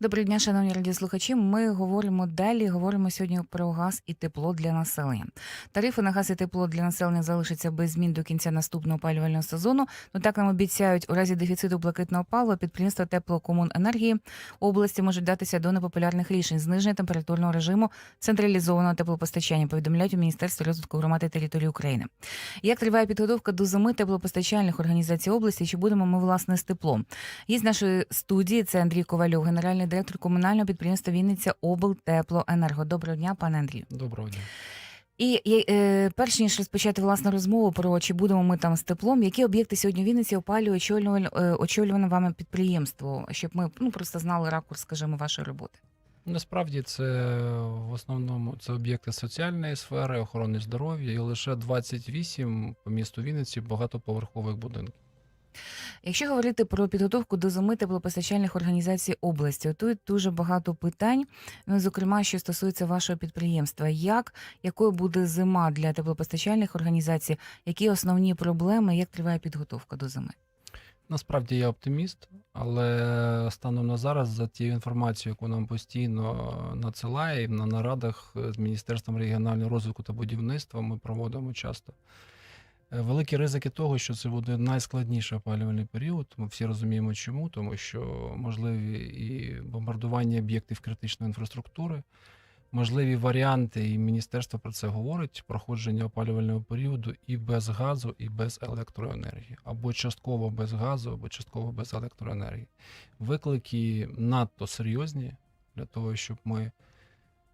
Доброго дня, шановні радіослухачі. Ми говоримо далі. Говоримо сьогодні про газ і тепло для населення. Тарифи на газ і тепло для населення залишаться без змін до кінця наступного опалювального сезону. Ну так нам обіцяють у разі дефіциту блакитного палива підприємства теплокомуненергії області можуть датися до непопулярних рішень зниження температурного режиму централізованого теплопостачання. Повідомляють у міністерстві розвитку громади території України. Як триває підготовка до зими теплопостачальних організацій області? Чи будемо ми власне з теплом? Є з нашої студії. Це Андрій Ковальов, генеральний директор комунального підприємства Вінниця облтеплоенерго. Доброго дня, пане Андрію. Доброго дня. І е, перш ніж розпочати власну розмову про чи будемо ми там з теплом, які об'єкти сьогодні в Вінниці опалює очолюване, очолюване вами підприємство, щоб ми ну просто знали ракурс, скажімо, вашої роботи. Насправді це в основному це об'єкти соціальної сфери, охорони здоров'я і лише 28 по місту Вінниці багатоповерхових будинків. Якщо говорити про підготовку до зими теплопостачальних організацій області, тут дуже багато питань, ну зокрема, що стосується вашого підприємства. Як якою буде зима для теплопостачальних організацій? Які основні проблеми? Як триває підготовка до зими? Насправді я оптиміст, але станом на зараз, за тією інформацією, яку нам постійно надсилає на нарадах з Міністерством регіонального розвитку та будівництва, ми проводимо часто. Е, Великі ризики того, що це буде найскладніший опалювальний період. Ми всі розуміємо, чому, тому що можливі і бомбардування об'єктів критичної інфраструктури, можливі варіанти, і міністерство про це говорить: проходження опалювального періоду і без газу, і без електроенергії, або частково без газу, або частково без електроенергії. Виклики надто серйозні для того, щоб ми.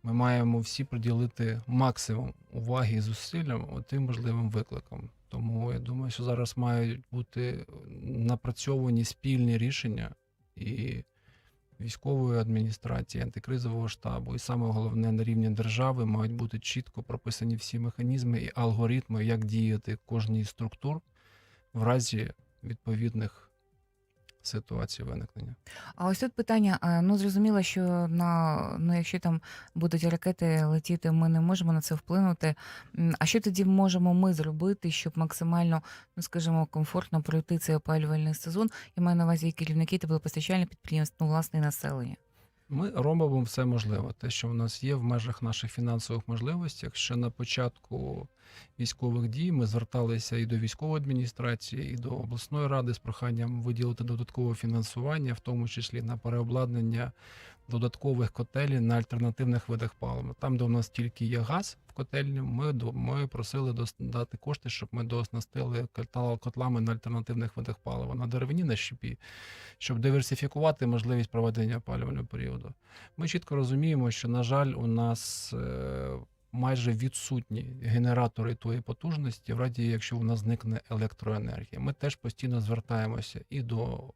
Ми маємо всі приділити максимум уваги і зусиллям тим можливим викликам. Тому я думаю, що зараз мають бути напрацьовані спільні рішення і військової адміністрації, антикризового штабу, і саме головне на рівні держави мають бути чітко прописані всі механізми і алгоритми, як діяти кожній структур в разі відповідних ситуацій виникнення. А ось тут питання: ну зрозуміло, що на ну, якщо там будуть ракети летіти, ми не можемо на це вплинути. А що тоді можемо ми зробити, щоб максимально, ну скажімо, комфортно пройти цей опалювальний сезон? Я маю на увазі і керівники теплопостачальних підприємств, ну власне і населення. Ми робимо все можливе, те, що в нас є в межах наших фінансових можливостей. Ще на початку військових дій ми зверталися і до військової адміністрації, і до обласної ради з проханням виділити додаткове фінансування, в тому числі на переобладнання додаткових котелів на альтернативних видах палива. Там, де у нас тільки є газ в котельні, ми, ми просили дати кошти, щоб ми дооснастили котлами на альтернативних видах палива на деревині, на щепі, щоб диверсифікувати можливість проведення опалювального періоду. Ми чітко розуміємо, що, на жаль, у нас е, майже відсутні генератори тої потужності, в раді, якщо у нас зникне електроенергія. Ми теж постійно звертаємося і до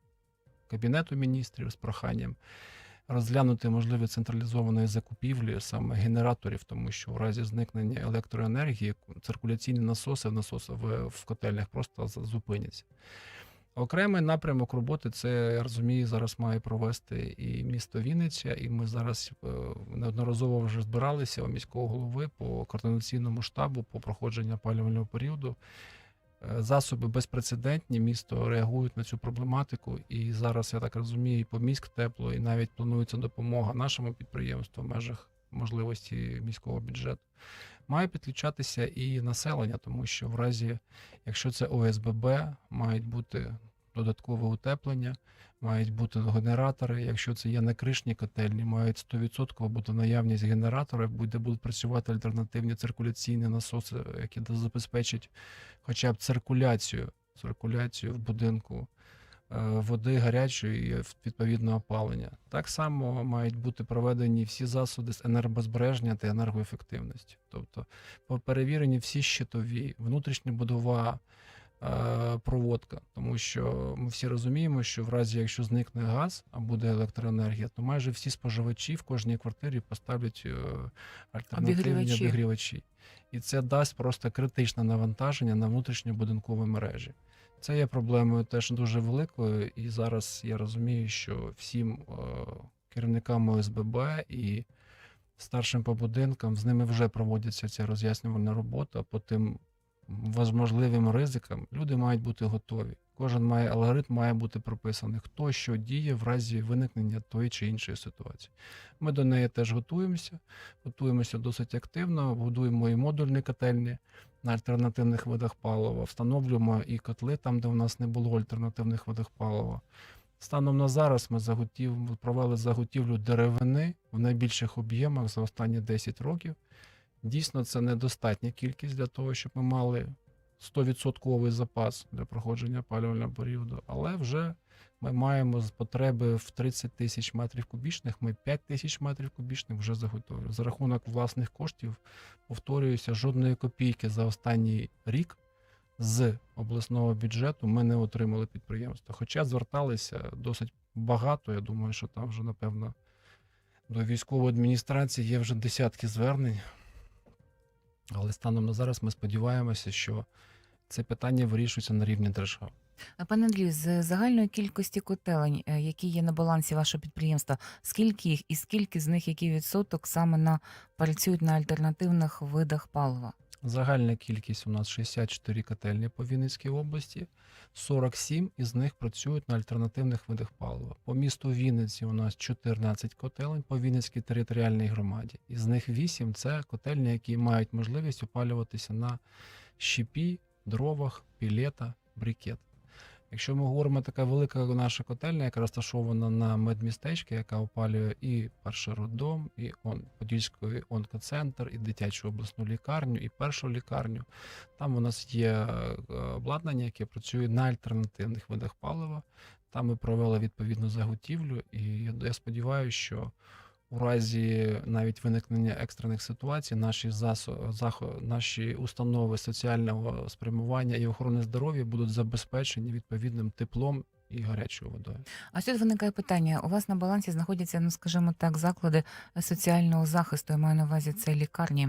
Кабінету міністрів з проханням розглянути можливі централізованої закупівлі саме генераторів, тому що в разі зникнення електроенергії циркуляційні насоси в насоси в, в котельнях просто зупиняться. Окремий напрямок роботи це я розумію, зараз має провести і місто Вінниця, і ми зараз е, неодноразово вже збиралися у міського голови по координаційному штабу по проходженню опалювального періоду. Е, Засоби безпрецедентні, місто реагують на цю проблематику. І зараз, я так розумію, і по міськ тепло, і навіть планується допомога нашому підприємству в межах можливості міського бюджету. Має підключатися і населення, тому що в разі, якщо це ОСББ, мають бути додаткове утеплення, мають бути генератори. Якщо це є накришні котельні, мають 100% бути наявність генератора, де будуть працювати альтернативні циркуляційні насоси, які забезпечать хоча б циркуляцію, циркуляцію в будинку води гарячої і відповідно опалення. Так само мають бути проведені всі засоби з енергозбереження та енергоефективності. Тобто перевірені всі щитові, внутрішня будова е, проводка, тому що ми всі розуміємо, що в разі, якщо зникне газ, а буде електроенергія, то майже всі споживачі в кожній квартирі поставлять е, альтернативні Обігрівачі. обігрівачі. І це дасть просто критичне навантаження на внутрішньобудинкові мережі. Це є проблемою теж дуже великою, і зараз я розумію, що всім е, керівникам ОСББ і старшим по будинкам. З ними вже проводиться ця роз'яснювальна робота по тим можливим ризикам. Люди мають бути готові. Кожен має алгоритм має бути прописаний, хто що діє в разі виникнення тої чи іншої ситуації. Ми до неї теж готуємося, готуємося досить активно, будуємо і модульні котельні на альтернативних видах палива, встановлюємо і котли там, де в нас не було альтернативних видах палива. Станом на зараз ми заготів, провели заготівлю деревини в найбільших об'ємах за останні 10 років. Дійсно, це недостатня кількість для того, щоб ми мали 100% запас для проходження опалювального періоду, але вже ми маємо з потреби в 30 тисяч метрів кубічних, ми 5 тисяч метрів кубічних вже заготовили. За рахунок власних коштів, повторююся, жодної копійки за останній рік з обласного бюджету ми не отримали підприємства. Хоча зверталися досить багато, я думаю, що там вже, напевно, до військової адміністрації є вже десятки звернень. Але станом на зараз ми сподіваємося, що це питання вирішується на рівні держави. Пане Андрію, з загальної кількості котелень, е, які є на балансі вашого підприємства, скільки їх і скільки з них, який відсоток саме на працюють на альтернативних видах палива? Загальна кількість у нас 64 котельні по Вінницькій області, 47 із них працюють на альтернативних видах палива. По місту Вінниці у нас 14 котелень по Вінницькій територіальній громаді. Із них 8 це котельні, які мають можливість опалюватися на щепі, дровах, пілета, брикет. Якщо ми говоримо така велика наша котельня, яка розташована на медмістечці, яка опалює і перший і он, Подільський онкоцентр, і дитячу обласну лікарню, і першу лікарню. Там у нас є е, обладнання, яке працює на альтернативних видах палива. Там ми провели відповідну заготівлю, і я сподіваюся, що у разі навіть виникнення екстрених ситуацій наші засо, наші установи соціального спрямування і охорони здоров'я будуть забезпечені відповідним теплом і гарячою водою. А тут виникає питання: у вас на балансі знаходяться, ну скажімо так, заклади соціального захисту. Я маю на увазі це лікарні.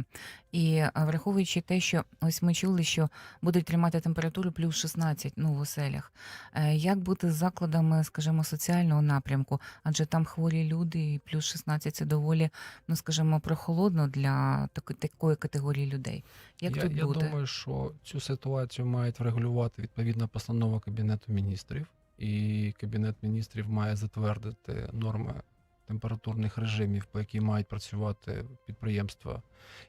І е, враховуючи те, що ось ми чули, що будуть тримати температуру плюс 16 ну, в оселях. Е, Як бути з закладами, скажімо, соціального напрямку? Адже там хворі люди, і плюс 16 це доволі, ну скажімо, прохолодно для такої категорії людей. Як я, тут я буде? думаю, що цю ситуацію мають врегулювати відповідна постанова Кабінету міністрів, і Кабінет міністрів має затвердити норми температурних режимів, по які мають працювати підприємства,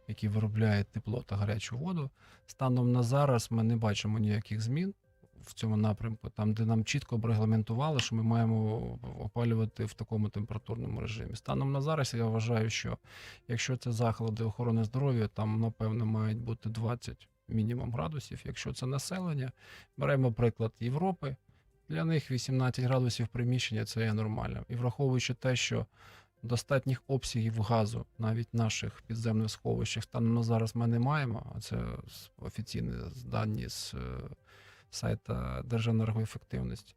які виробляють тепло та гарячу воду. Станом на зараз ми не бачимо ніяких змін. В цьому напрямку, там, де нам чітко регламентували, що ми маємо опалювати в такому температурному режимі. Станом на зараз я вважаю, що якщо це заклади охорони здоров'я, там напевно мають бути 20 мінімум градусів. Якщо це населення, беремо приклад Європи. Для них 18 градусів приміщення це є нормально. І враховуючи те, що достатніх обсягів газу навіть наших підземних сховищах станом на зараз ми не маємо, а це офіційні дані з е, сайта Держенергоефективності.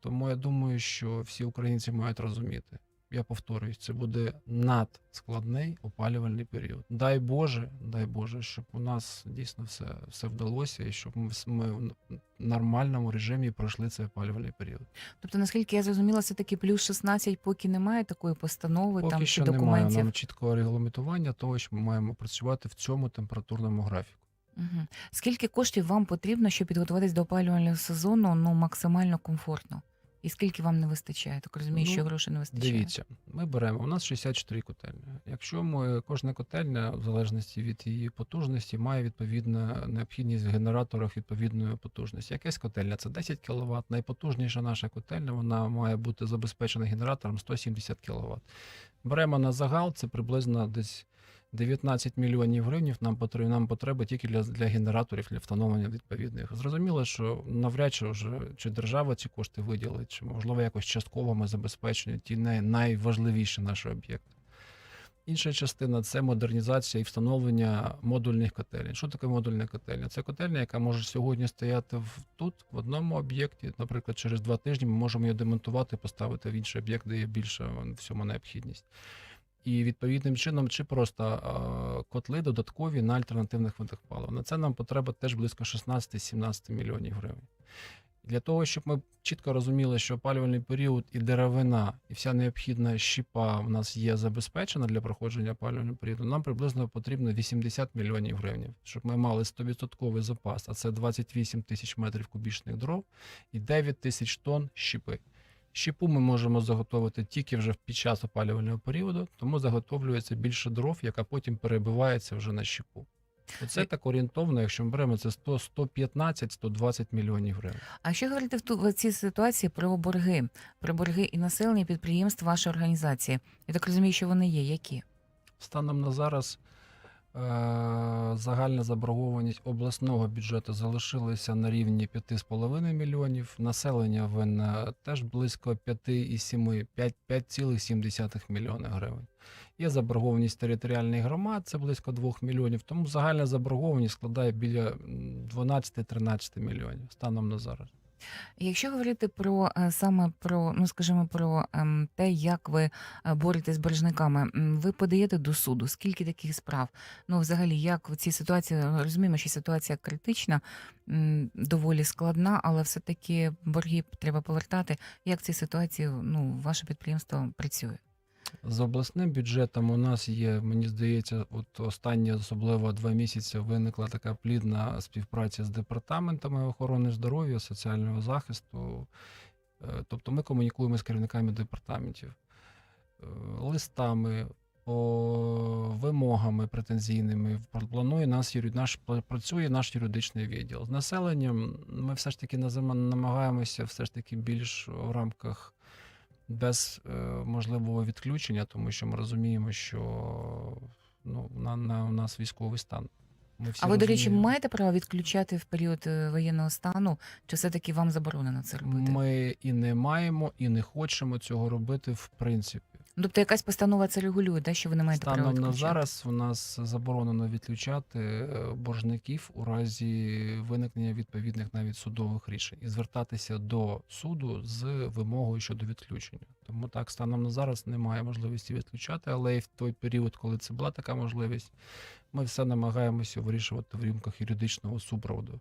Тому я думаю, що всі українці мають розуміти. Я повторююсь, це буде надскладний опалювальний період. Дай Боже, дай Боже, щоб у нас дійсно все, все вдалося, і щоб ми, ми в нормальному режимі пройшли цей опалювальний період. Тобто, наскільки я зрозуміла, все таки плюс 16, поки немає такої постанови Поки там чи що немає документів. нам чіткого регламентування того, що ми маємо працювати в цьому температурному графіку. Угу. Скільки коштів вам потрібно, щоб підготуватись до опалювального сезону ну максимально комфортно? І скільки вам не вистачає? Так розумію, Ну, що грошей не вистачає. Дивіться, ми беремо. У нас 64 котельні. Якщо ми кожна котельня, в залежності від її потужності, має відповідну необхідність в генераторах відповідної потужності. Якась котельня це 10 кВт. Найпотужніша наша котельня вона має бути забезпечена генератором 170 кВт. Беремо на загал, це приблизно десь 19 мільйонів гривень нам потрібно нам потреба тільки для, для генераторів для встановлення відповідних. Зрозуміло, що навряд чи вже чи держава ці кошти виділить, чи можливо якось частково ми забезпечені ті най, найважливіші наші об'єкти. Інша частина це модернізація і встановлення модульних котелень. Що таке модульна котельня? Це котельня, яка може сьогодні стояти в, тут, в одному об'єкті. Наприклад, через два тижні ми можемо її демонтувати, поставити в інший об'єкт, де є більша в цьому необхідність. І відповідним чином, чи просто е, котли додаткові на альтернативних видах палива. На це нам потреба теж близько 16-17 мільйонів гривень. Для того, щоб ми чітко розуміли, що опалювальний період і деревина, і вся необхідна щіпа в нас є забезпечена для проходження опалювального періоду, нам приблизно потрібно 80 мільйонів гривень, щоб ми мали 100% запас, а це 28 тисяч метрів кубічних дров і 9 тисяч тонн щіпи. Щепу ми можемо заготовити тільки вже під час опалювального періоду, тому заготовлюється більше дров, яка потім перебивається вже на щепу. Оце так орієнтовно, якщо ми беремо це 100, 115, 120 мільйонів гривень. А що говорити в, ту, в цій ситуації про борги, про борги і населення і підприємств вашої організації? Я так розумію, що вони є. Які? Станом на зараз е- загальна заборгованість обласного бюджету залишилася на рівні 5,5 мільйонів. Населення винне теж близько 5,7, 5 5,7 мільйона гривень. Є заборгованість територіальних громад, це близько 2 мільйонів. Тому загальна заборгованість складає біля м, 12-13 мільйонів станом на зараз. Якщо говорити про е, саме про, ну скажімо, про ем, те, як ви е, боретесь з боржниками, ви подаєте до суду. Скільки таких справ? Ну, взагалі, як в цій ситуації розуміємо, що ситуація критична, доволі складна, але все-таки борги треба повертати. Як в цій ситуації ну, ваше підприємство працює? З обласним бюджетом у нас є, мені здається, от останні особливо два місяці виникла така плідна співпраця з департаментами охорони здоров'я, соціального захисту. Е, Тобто ми комунікуємо з керівниками департаментів, е, листами, по вимогами претензійними. Планує нас наш працює наш юридичний відділ. З населенням ми все ж таки намагаємося все ж таки більш в рамках без е, можливого відключення, тому що ми розуміємо, що ну, на, на, у нас військовий стан. Ми всі А ви, до речі, маєте право відключати в період е, воєнного стану, чи все-таки вам заборонено це робити? Ми і не маємо, і не хочемо цього робити в принципі. Ну, Тобто якась постанова це регулює, да, що ви не маєте права Станом на відключати? зараз у нас заборонено відключати е, боржників у разі виникнення відповідних навіть судових рішень і звертатися до суду з вимогою щодо відключення. Тому так, станом на зараз немає можливості відключати, але і в той період, коли це була така можливість, ми все намагаємося вирішувати в рамках юридичного супроводу,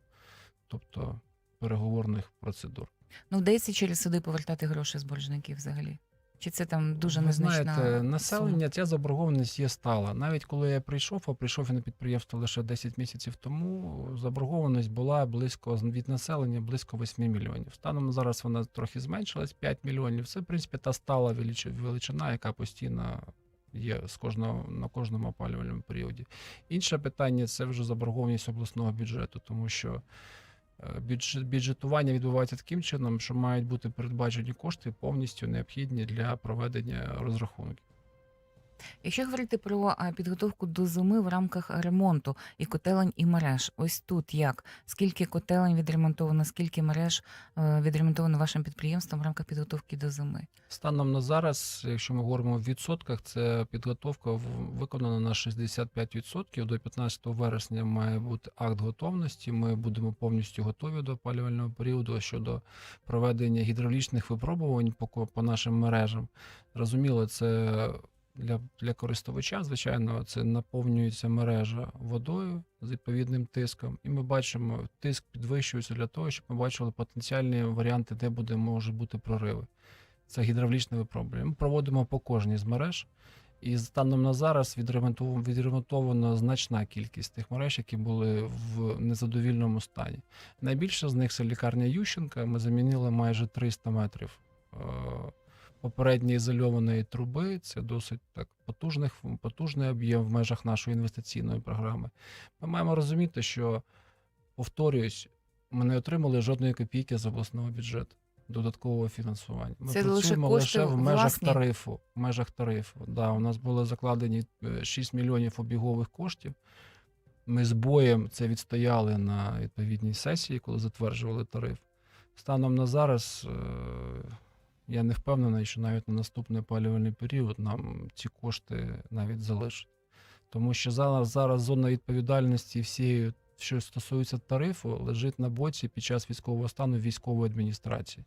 тобто переговорних процедур. Ну, вдається через суди повертати гроші з боржників взагалі? Чи це там дуже Ви знаєте, сума? населення ця заборгованість є стала. Навіть коли я прийшов, а прийшов я на підприємство лише 10 місяців тому, заборгованість була близько від населення близько 8 мільйонів. Станом зараз вона трохи зменшилась 5 мільйонів. Це в принципі та стала величина, яка постійно. Є з кожного на кожному опалювальному періоді. Інше питання це вже заборгованість обласного бюджету, тому що бюджетування відбувається таким чином, що мають бути передбачені кошти повністю необхідні для проведення розрахунків. Якщо говорити про підготовку до зими в рамках ремонту і котелень, і мереж, ось тут як? Скільки котелень відремонтовано, скільки мереж е, відремонтовано вашим підприємством в рамках підготовки до зими? Станом на зараз, якщо ми говоримо в відсотках, це підготовка виконана на 65%. До 15 вересня має бути акт готовності. Ми будемо повністю готові до опалювального періоду щодо проведення гідравлічних випробувань по, по нашим мережам. Зрозуміло, це для, для користувача, звичайно, це наповнюється мережа водою з відповідним тиском, і ми бачимо, тиск підвищується для того, щоб ми бачили потенціальні варіанти, де буде може бути прориви. Це гідравлічне випробування. Ми проводимо по кожній з мереж. І станом на зараз відремонтовано, значна кількість тих мереж, які були в незадовільному стані. Найбільше з них це лікарня Ющенка. Ми замінили майже 300 метрів е, попередньої ізольованої труби. Це досить так потужних, потужний об'єм в межах нашої інвестиційної програми. Ми маємо розуміти, що, повторююсь, ми не отримали жодної копійки з обласного бюджету додаткового фінансування. Ми Це працюємо кошти лише в межах власні? тарифу. В межах тарифу. Да, у нас були закладені е, 6 мільйонів обігових коштів. Ми з боєм це відстояли на відповідній сесії, коли затверджували тариф. Станом на зараз е, я не впевнений, що навіть на наступний опалювальний період нам ці кошти навіть залишать. Тому що зараз, зараз зона відповідальності всієї, що стосується тарифу, лежить на боці під час військового стану військової адміністрації.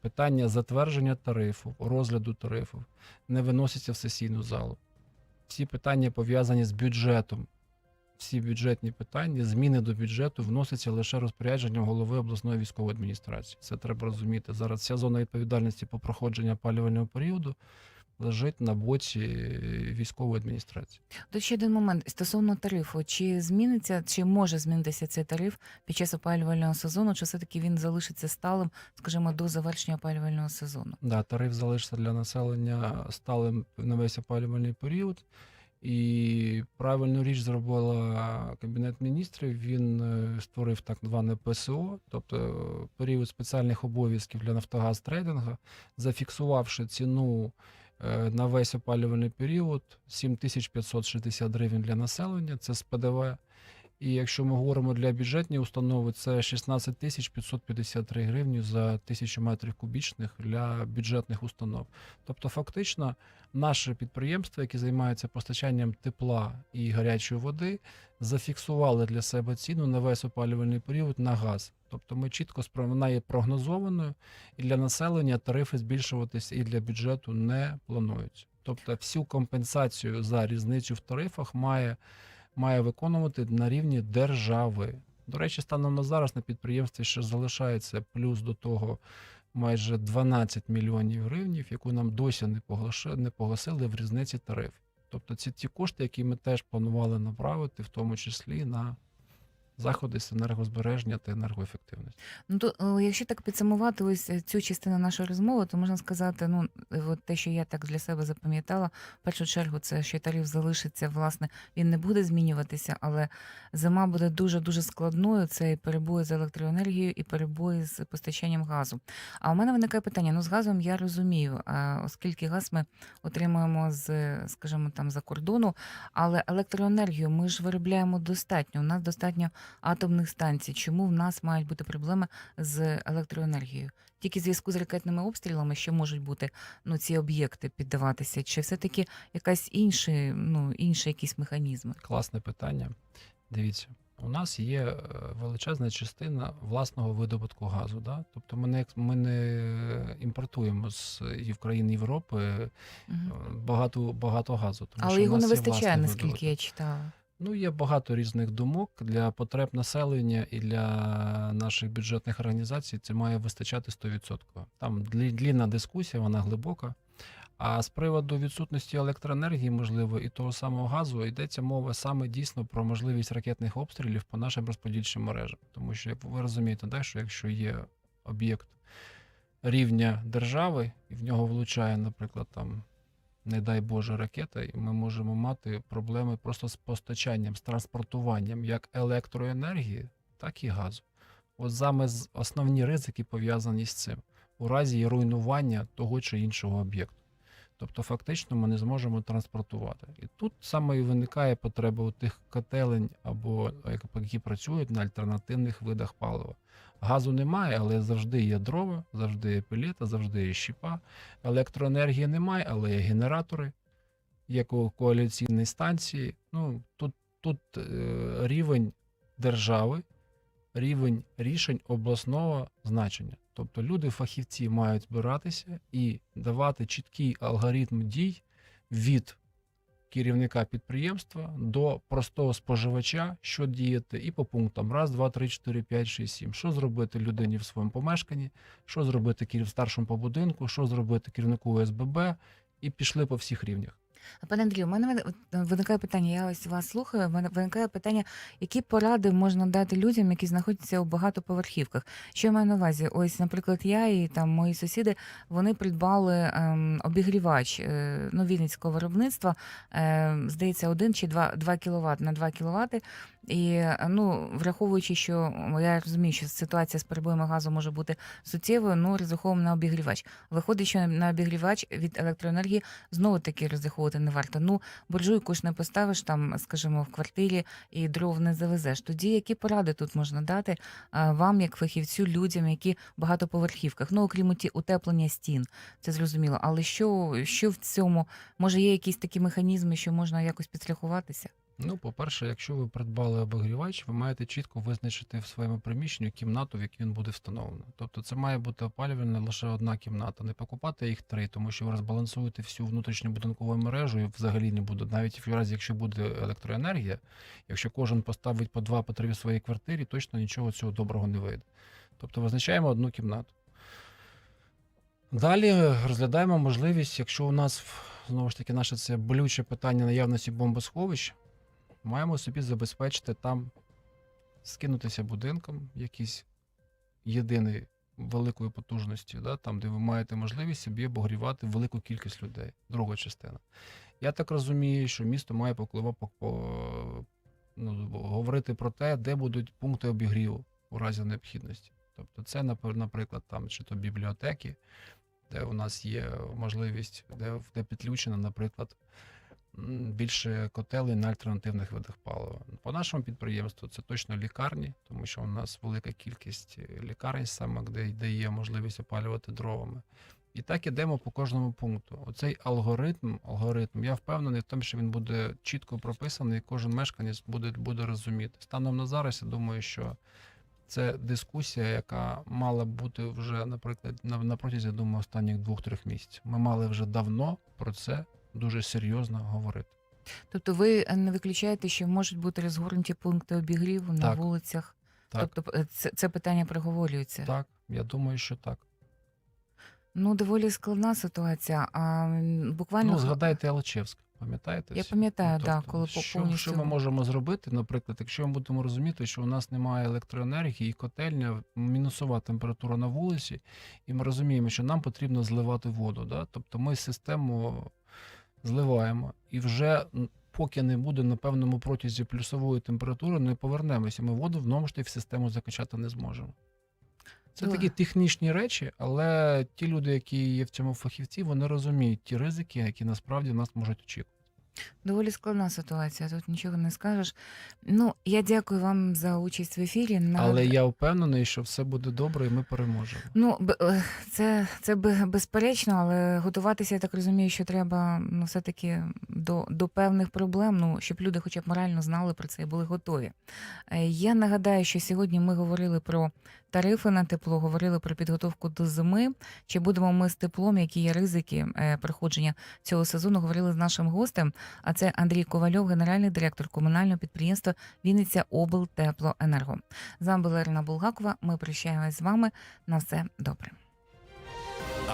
Питання затвердження тарифу, розгляду тарифу не виноситься в сесійну залу. Всі питання пов'язані з бюджетом всі бюджетні питання, зміни до бюджету вносяться лише розпорядженням голови обласної військової адміністрації. Це треба розуміти. Зараз вся зона відповідальності по проходженню опалювального періоду лежить на боці е, військової адміністрації. Тут ще один момент стосовно тарифу. Чи зміниться, чи може змінитися цей тариф під час опалювального сезону, чи все-таки він залишиться сталим, скажімо, до завершення опалювального сезону? Да, тариф залишиться для населення сталим на весь опалювальний період. І правильну річ зробила Кабінет міністрів. Він е, створив так зване ПСО, тобто е, період спеціальних обов'язків для Нафтогаз трейдинга, зафіксувавши ціну е, на весь опалювальний період 7560 гривень для населення, це з ПДВ. І якщо ми говоримо для бюджетної установи, це 16 тисяч 553 гривні за тисячу метрів кубічних для бюджетних установ. Тобто, фактично, наше підприємства, які займаються постачанням тепла і гарячої води, зафіксували для себе ціну на весь опалювальний період на газ. Тобто ми чітко вона є прогнозованою, і для населення тарифи збільшуватися і для бюджету не плануються. Тобто, всю компенсацію за різницю в тарифах має має виконувати на рівні держави. До речі, станом на зараз на підприємстві ще залишається плюс до того майже 12 мільйонів гривнів, яку нам досі не погасили в різниці тарифів. Тобто ці ті кошти, які ми теж планували направити, в тому числі на заходи з енергозбереження та енергоефективності. Ну то якщо так підсумувати ось е, цю частину нашої розмови, то можна сказати, ну е, от те, що я так для себе запам'ятала, в першу чергу, це що тариф залишиться, власне, він не буде змінюватися, але зима буде дуже дуже складною. Це і перебої з електроенергією, і перебої з постачанням газу. А у мене виникає питання: ну з газом я розумію, оскільки газ ми отримуємо з, е, скажімо, там за кордону, але електроенергію ми ж виробляємо достатньо. У нас достатньо атомних станцій. Чому в нас мають бути проблеми з електроенергією? Тільки в зв'язку з ракетними обстрілами, що можуть бути ну, ці об'єкти піддаватися, чи все-таки якась інші, ну, інші якісь механізми? Класне питання. Дивіться, у нас є е, величезна частина власного видобутку газу. Да? Тобто ми не, ми не імпортуємо з і в країн Європи е, Мгм. багато, багато газу. Тому Але що його не вистачає, наскільки видобуток. я читала. Ну, є багато різних думок для потреб населення і для наших бюджетних організацій. Це має вистачати 100%. Там длінна дискусія, вона глибока. А з приводу відсутності електроенергії, можливо, і того самого газу йдеться мова саме дійсно про можливість ракетних обстрілів по нашим розподільчим мережам. Тому що як ви розумієте, так, що якщо є об'єкт рівня держави, і в нього влучає, наприклад, там не дай Боже, ракета, і ми можемо мати проблеми просто з постачанням, з транспортуванням як електроенергії, так і газу. От саме основні ризики пов'язані з цим у разі руйнування того чи іншого об'єкту. Тобто, фактично, ми не зможемо транспортувати. І тут саме і виникає потреба у тих котелень або які працюють на альтернативних видах палива. Газу немає, але завжди є дрова, завжди є пелета, завжди є щіпа. Електроенергії немає, але є генератори, є ко- коаліційні станції. Ну, тут, тут е, рівень держави, рівень рішень обласного значення. Тобто люди, фахівці, мають збиратися і давати чіткий алгоритм дій від керівника підприємства до простого споживача, що діяти, і по пунктам: раз, два, три, чотири, п'ять, шість, сім. Що зробити людині в своєму помешканні, що зробити керів старшому по будинку, що зробити керівнику ОСББ, і пішли по всіх рівнях. Пане Андрію, у мене вини- виникає питання. Я ось вас слухаю. в мене виникає питання, які поради можна дати людям, які знаходяться у багатоповерхівках. Що я маю на увазі? Ось, наприклад, я і там мої сусіди вони придбали ем, обігрівач е, ну, вінницького виробництва. Е, здається, 1 чи 2, 2 кВт на 2 кВт. І е, ну, враховуючи, що я розумію, що ситуація з перебоями газу може бути суттєвою, ну розраховуємо на обігрівач. Виходить, що на обігрівач від електроенергії знову таки розраховувати не варто. Ну, буржуйку ж не поставиш там, скажімо, в квартирі і дров не завезеш. Тоді які поради тут можна дати вам, як фахівцю, людям, які в багатоповерхівках? Ну, окрім ті утеплення стін, це зрозуміло. Але що, що в цьому? Може, є якісь такі механізми, що можна якось підстрахуватися? Ну, по-перше, якщо ви придбали обігрівач, ви маєте чітко визначити в своєму приміщенні кімнату, в якій він буде встановлено. Тобто це має бути опалювальна лише одна кімната. Не покупати їх три, тому що ви розбалансуєте всю внутрішню будинкову мережу і взагалі не буде. Навіть в разі, якщо буде електроенергія, якщо кожен поставить по два по три в своїй квартирі, точно нічого цього доброго не вийде. Тобто визначаємо одну кімнату. Далі розглядаємо можливість, якщо у нас знову ж таки наше це болюче питання наявності бомбосховищ, маємо собі забезпечити там скинутися будинком якийсь єдиний великої потужності, да, там, де ви маєте можливість собі обогрівати велику кількість людей. Друга частина. Я так розумію, що місто має поклива по, по, ну, говорити про те, де будуть пункти обігріву у разі необхідності. Тобто, це, наприклад, там чи то бібліотеки, де у нас є можливість, де, де підключено, наприклад, більше котелей на альтернативних видах палива. По нашому підприємству це точно лікарні, тому що у нас велика кількість е, лікарень саме, де, де є можливість опалювати дровами. І так ідемо по кожному пункту. Оцей алгоритм, алгоритм, я впевнений в тому, що він буде чітко прописаний, і кожен мешканець буде, буде розуміти. Станом на зараз, я думаю, що це дискусія, яка мала бути вже, наприклад, на, на протязі, я думаю, останніх двох-трьох місяців. Ми мали вже давно про це дуже серйозно говорити. Тобто ви не виключаєте, що можуть бути розгорнуті пункти обігріву на Так. вулицях? Так. Тобто е, це, це питання проговорюється? Так, я думаю, що так. Ну, доволі складна ситуація. А м, буквально Ну, згадайте Алчевськ, пам'ятаєте? Я пам'ятаю, Ну, да, тобто, коли по- що, повністю- що ми можемо зробити, наприклад, якщо ми будемо розуміти, що у нас немає електроенергії і котельня, мінусова температура на вулиці, і ми розуміємо, що нам потрібно зливати воду. Да? Тобто ми систему зливаємо і вже поки не буде на певному протязі плюсової температури, не повернемося. Ми воду знову ж таки в систему закачати не зможемо. Це Ну, такі технічні речі, але ті люди, які є в цьому фахівці, вони розуміють ті ризики, які насправді нас можуть очікувати. Доволі складна ситуація, тут нічого не скажеш. Ну, я дякую вам за участь в ефірі. Нагад- Але я впевнений, що все буде добре, і ми переможемо. Ну, б- е, це, це безперечно, але готуватися, я так розумію, що треба ну, все-таки до, до певних проблем, ну, щоб люди хоча б морально знали про це і були готові. Е, Я нагадаю, що сьогодні ми говорили про тарифи на тепло, говорили про підготовку до зими. Чи будемо ми з теплом, які є ризики е, проходження цього сезону, говорили з нашим гостем. А це Андрій Ковальов, генеральний директор комунального підприємства Вінниця Облтеплоенерго. З вами була Ірина Булгакова. Ми прощаємось з вами. На все добре.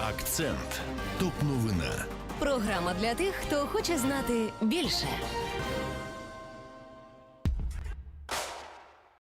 Акцент. Топ новина. Програма для тих, хто хоче знати більше.